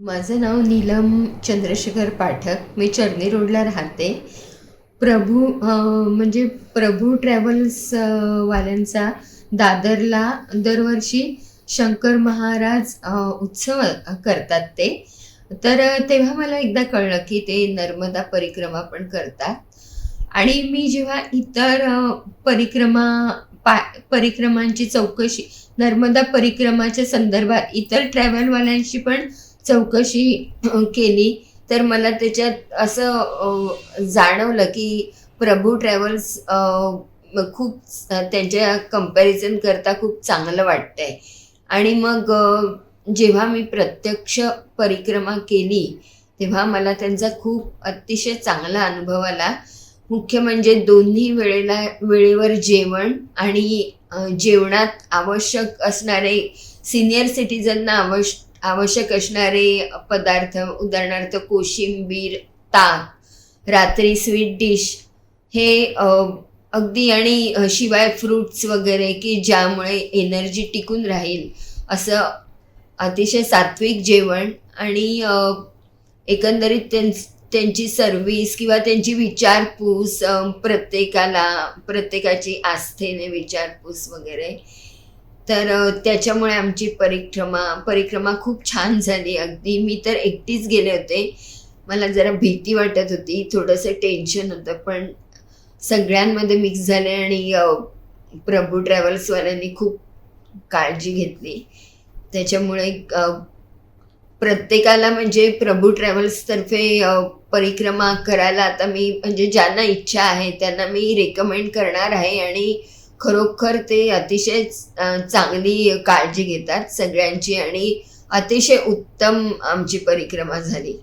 माझं नाव नीलम चंद्रशेखर पाठक. मी चर्नी रोडला राहते. प्रभू म्हणजे प्रभू ट्रॅव्हल्स वाल्यांचा दादरला दरवर्षी शंकर महाराज उत्सव करतात ते. तर तेव्हा मला एकदा कळलं की ते नर्मदा परिक्रमा पण करतात. आणि मी जेव्हा इतर परिक्रमा पा परिक्रमांची चौकशी नर्मदा परिक्रमाच्या संदर्भात इतर ट्रॅव्हलवाल्यांशी पण चौकशी केली. तर मला त्याच्यात असं जाणवलं की प्रभू ट्रॅव्हल्स खूप त्यांच्या कंपॅरिझन करता खूप चांगलं वाटतंय. आणि मग जेव्हा मी प्रत्यक्ष परिक्रमा केली तेव्हा मला त्यांचा खूप अतिशय चांगला अनुभव आला. मुख्य म्हणजे दोन्ही वेळेला वेळेवर जेवण आणि जेवणात आवश्यक असणारे सिनियर सिटीजनना आवश्यक आवश्यक असणारे पदार्थ उदाहरणार्थ कोशिंबीर ताक रात्री स्वीट डिश हे अगदी आणि शिवाय फ्रूट्स वगैरे की ज्यामुळे एनर्जी टिकून राहील. असं अतिशय सात्विक जेवण आणि एकंदरीत त्यां त्यांची सर्विस किंवा त्यांची विचारपूस प्रत्येकाला प्रत्येकाची आस्थेने विचारपूस वगैरे तर त्याच्यामुळे आमची परिक्रमा परिक्रमा खूप छान झाली. अगदी मी तर एकटीच गेले होते. मला जरा भीती वाटत होती. थोडंसं टेन्शन होतं पण सगळ्यांमध्ये मिक्स झाले आणि प्रभू ट्रॅव्हल्सवाल्यांनी खूप काळजी घेतली. त्याच्यामुळे प्रत्येकाला म्हणजे प्रभू ट्रॅव्हल्सतर्फे परिक्रमा करायला आता मी म्हणजे ज्यांना इच्छा आहे त्यांना मी रेकमेंड करणार आहे आणि खरोखर ते अतिशय चांगली काळजी घेतात सगळ्यांची आणि अतिशय उत्तम आमची परिक्रमा झाली.